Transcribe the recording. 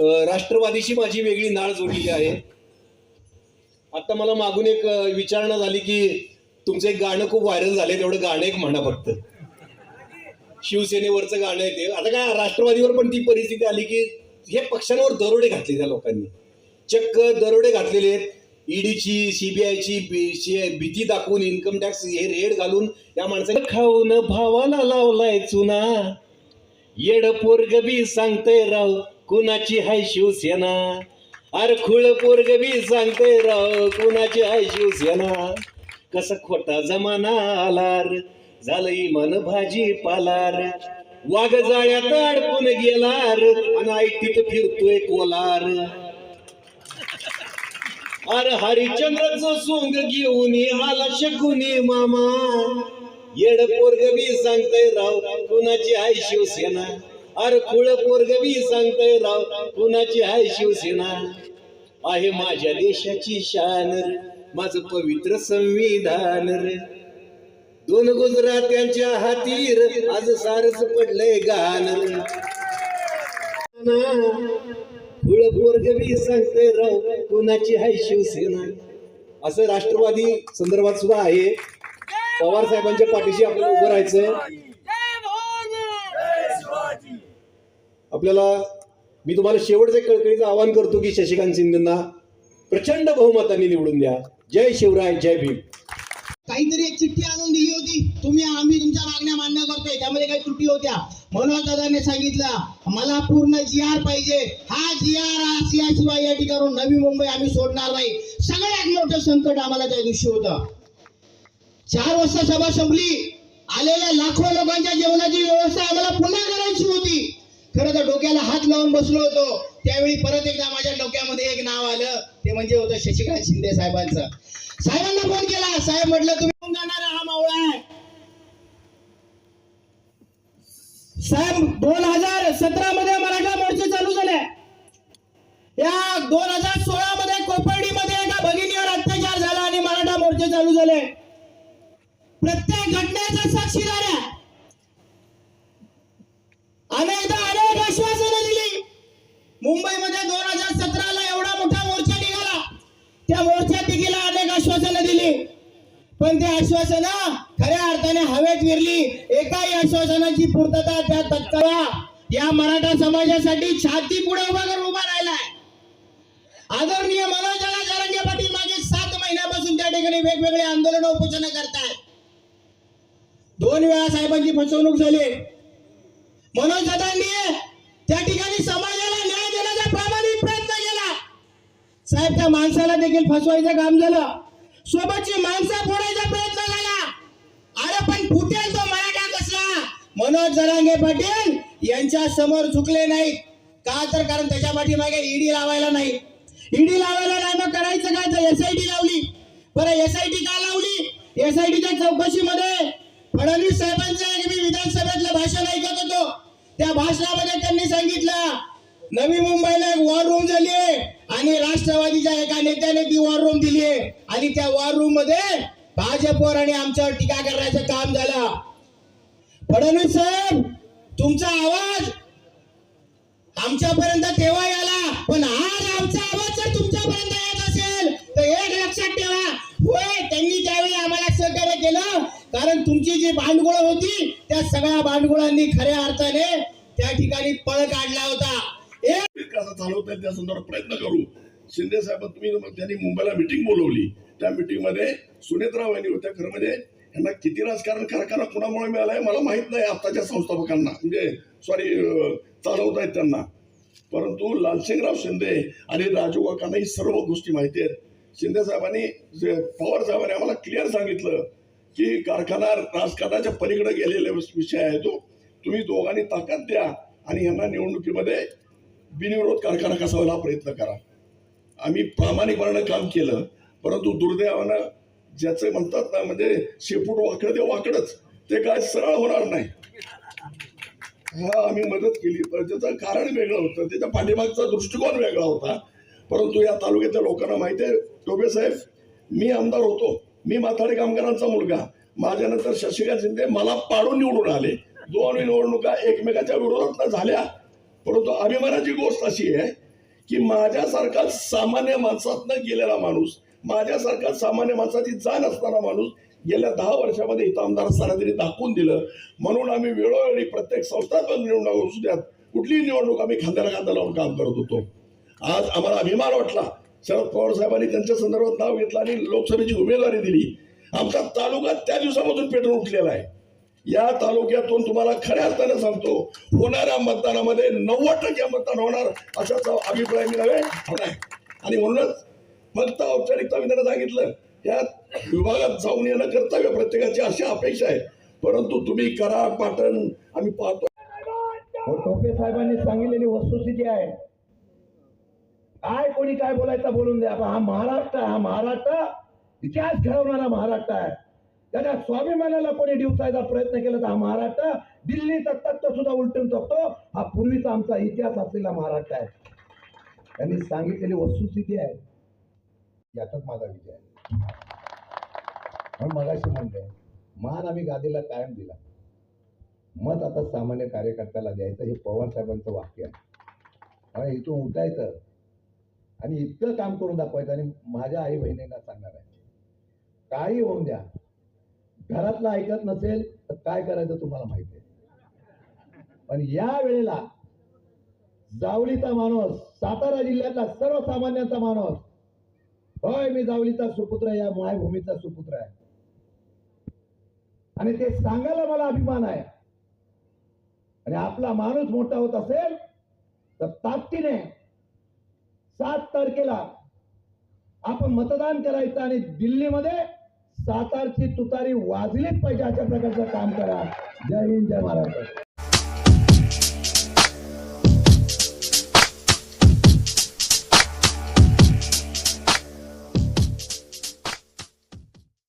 राष्ट्रवादीशी माझी वेगळी नाळ जोडलेली आहे. आता मला मागून एक विचारणा झाली की तुमचं एक गाणं खूप व्हायरल झालंय तेवढं गाणं एक म्हणा फक्त. शिवसेनेवरचं गाणं आहे ते. आता काय राष्ट्रवादीवर पण ती परिस्थिती आली की हे पक्षांवर दरोडे घातले त्या लोकांनी. चक्क दरोडे घातलेले आहेत. ईडीची सीबीआयची भीती दाखवून इन्कम टॅक्स हे रेड घालून या माणसाने खाऊन भावाला लावलाय चुना. येड पोरग बी सांगतय राव कुणाची हाय शिवसेना? अरे खुळ पोरग बी सांगते राव कुणाची हाय शिवसेना? कसा खोटा जमाना आलार झालं इमान भाजी पालार. वाघ जाळ्यात अडकून गेलार आणि ऐटीत फिरतोय कोलार. अरे हरिश्चंद्राचं सोंग घेऊन आला शकुनी मामा. येड पोरग बी सांगतय राव कुणाची आहे शिवसेना? अरे खुळ पोरग बी राव कुणाची आहे शिवसेना? आहे माझ्या देशाची शान रे, माझं पवित्र संविधान रे. दोन गुजरात्यांच्या हाती आज सारच पडलंय गान रे. खुळ बी सांगतय राव कुणाची आहे शिवसेना? असं राष्ट्रवादी संदर्भात सुद्धा आहे. पवार साहेबांच्या पाठीशी आपल्याला उभं राहायचं. आपल्याला मी तुम्हाला शेवटचं कळकळीचं आवाहन करतो की शशिकांत शिंदेना प्रचंड बहुमतांनी निवडून द्या. जय शिवराय जय भीम. काहीतरी एक चिठ्ठी आणून दिली होती. तुम्ही आम्ही तुमच्या मागण्या मान्य करतोय. त्यामध्ये काही त्रुटी होत्या. मनोज दादाने सांगितलं मला पूर्ण जी आर पाहिजे. हा जी आर असल्याशिवाय या ठिकाणून नवी मुंबई आम्ही सोडणार नाही. सगळ्यात मोठं संकट आम्हाला त्या दिवशी होतं. चार वाजता सभा संपली. आलेल्या लाखो लोकांच्या जेवणाची व्यवस्था आम्हाला पुन्हा करायची होती. खरं तर डोक्याला हात लावून बसलो होतो. त्यावेळी परत एकदा माझ्या डोक्यामध्ये एक नाव आलं. ते म्हणजे होतं शशिकांत शिंदे साहेबांचं. साहेबांना फोन केला. साहेब म्हटलं तुम्ही कोण जाणारा हा मावळा आहे? साहेब दोन हजार सतरा मध्ये मराठा मोर्चे चालू झाले. या दोन हजार सोळा मध्ये कोपर्डीमध्ये एका भगिनीवर अत्याचार झाला आणि मराठा मोर्चे चालू झाले. प्रत्येक घटनेचा साक्षीदार आहे. अनेकदा मुंबईमध्ये दोन हजार सतराला एवढा मोठा मोर्चा निघाला. त्या मोर्चा देखील अनेक आश्वासनं दिली. पण ते आश्वासनं खऱ्या अर्थाने हवेत विरली. एकाही आश्वासनाची पूर्तता त्या तत्काळ या मराठा समाजासाठी छाती पुढे उभा करून उभा राहिलाय. आदरणीय मनोज दादा जरांगे पाटील मागे सात महिन्यापासून त्या ठिकाणी वेगवेगळे आंदोलन उपोषण करतायत. दोन वेळा साहेबांची फसवणूक झाली. मनोज दादांनी त्या ठिकाणी साहेब त्या माणसाला देखील फसवायचं काम झालं. सोबतची माणसं फोडायचा प्रयत्न झाला. अरे पण फुटेल तो मराठा कसला? मनोज जरांगे पाटील यांच्या समोर झुकले नाहीत. का तर? कारण त्याच्या पाठीमागे ईडी लावायला नाही. ईडी लावायला नाही मग करायचं काय? तर एसआयटी लावली. बरं एसआयटी का लावली? एसआयटीच्या चौकशीमध्ये फडणवीस साहेबांचं एक मी विधानसभेतलं भाषण ऐकत होतो. त्या भाषणामध्ये त्यांनी सांगितलं नवी मुंबईला एक वॉर रूम झाली आहे आणि राष्ट्रवादीच्या एका नेत्याने ती वॉर रूम दिली आहे. आणि त्या वॉर रूममध्ये भाजपवर आणि आमच्यावर टीका करण्याचं काम झालं. फडणवीस साहेब तुमचा आवाज आमच्यापर्यंत तेव्हा आला पण आज आमचा आवाज जर तुमच्यापर्यंत येत असेल तर एक लक्षात ठेवा. होय त्यांनी ज्यावेळी आम्हाला सहकार्य केलं कारण तुमची जी भांडगोळ होती त्या सगळ्या भांडगोळांनी खऱ्या अर्थाने त्या ठिकाणी पळ काढला होता. एक कसं चालवता येईल त्या संदर्भात प्रयत्न करू. शिंदे साहेब तुम्ही त्यांनी मुंबईला मिटिंग बोलवली. त्या मिटिंगमध्ये सुनेत्राव यांनी होत्या. खरं म्हणजे यांना किती राजकारण कारखाना कुणामुळे मिळालाय मला माहीत नाही आत्ताच्या संस्थापकांना. म्हणजे सॉरी चालवता आहेत त्यांना. परंतु लालसिंगराव शिंदे आणि राजू काकांना ही सर्व गोष्टी माहिती आहेत. शिंदे साहेबांनी पवार साहेबांनी आम्हाला क्लिअर सांगितलं की कारखाना राजकारणाच्या पलीकडे गेलेला विषय आहे तो. तुम्ही दोघांनी ताकद द्या आणि यांना निवडणुकीमध्ये बिनविरोध कारखाना कसा व्हायला प्रयत्न करा. आम्ही प्रामाणिकपणानं काम केलं परंतु दुर्दैवानं ज्याचं म्हणतात ना म्हणजे शेपूट वाकडं ते वाकडच. ते काय सरळ होणार नाही. हा आम्ही मदत केली पण त्याचं कारण वेगळं होतं. त्याच्या पाठीमागचा दृष्टिकोन वेगळा होता. परंतु या तालुक्यातल्या लोकांना माहिती आहे टोबे साहेब मी आमदार होतो. मी माथाडी कामगारांचा मुलगा. माझ्यानंतर शशिकांत शिंदे मला पाडून निवडून आले. दोन निवडणुका एकमेकाच्या विरोधात झाल्या. परंतु अभिमानाची गोष्ट अशी आहे की माझ्यासारखा सामान्य माणसातनं गेलेला माणूस माझ्यासारखा सामान्य माणसाची जाण असणारा माणूस गेल्या दहा वर्षामध्ये इथं आमदार असताना त्यांनी दाखवून दिलं. म्हणून आम्ही वेळोवेळी प्रत्येक संस्थात्मक निवडणूक असू द्यात. कुठलीही निवडणूक आम्ही खांद्याला खांदा लावून काम करत होतो. आज आम्हाला अभिमान वाटला. शरद पवार साहेबांनी त्यांच्या संदर्भात नाव घेतलं आणि लोकसभेची उमेदवारी दिली. आमचा तालुका त्या दिवसामधून पेटून उठलेला आहे. या तालुक्यातून तुम्हाला खऱ्या अर्थानं सांगतो होणाऱ्या मतदानामध्ये नव्वद टक्के मतदान होणार अशाचा अभिप्राय मी नव्हे होणार आणि म्हणूनच फक्त औपचारिकता मी सांगितलं या विभागात जाऊन येणं कर्तव्य प्रत्येकाची अशी अपेक्षा आहे. परंतु तुम्ही करा पाटण आम्ही पाहतो. हो, टोपे साहेबांनी सांगितलेली वस्तुस्थिती आहे. काय कोणी काय बोलायचं बोलून द्या हा महाराष्ट्र हा महाराष्ट्र इतिहास घडवणारा महाराष्ट्र आहे. त्याच्या स्वाभिमानाला कोणी डिवसायचा प्रयत्न केला तर हा महाराष्ट्र दिल्लीचा तत्व सुद्धा उलटून टाकतो. हा पूर्वीचा आमचा इतिहास असलेला महाराष्ट्र आहे. त्यांनी सांगितलेली वस्तुस्थिती आहे. याचाच माझा विजय आहे. म्हणून मगाशी म्हणते मान आम्ही गादीला कायम दिला. मत आता सामान्य कार्यकर्त्याला द्यायचं हे पवार साहेबांचं वाक्य आहे. आणि इथून उठायचं आणि इतकं काम करून दाखवायचं आणि माझ्या आई बहिणींना सांगणार आहे. काही होऊन द्या. घरातलं ऐकत नसेल तर काय करायचं तुम्हाला माहिती आहे? पण या वेळेला जावळीचा माणूस सातारा जिल्ह्यातला सर्वसामान्यांचा माणूस होय मी जावळीचा सुपुत्र या मायभूमीचा सुपुत्र आहे. आणि ते सांगायला मला अभिमान आहे. आणि आपला माणूस मोठा होत असेल तर ताकदीने सात तारखेला आपण मतदान करायचं आणि दिल्लीमध्ये सातारची तुतारी वाजलीच पाहिजे अशा प्रकारचं काम करा. जय हिंद जय महाराष्ट्र.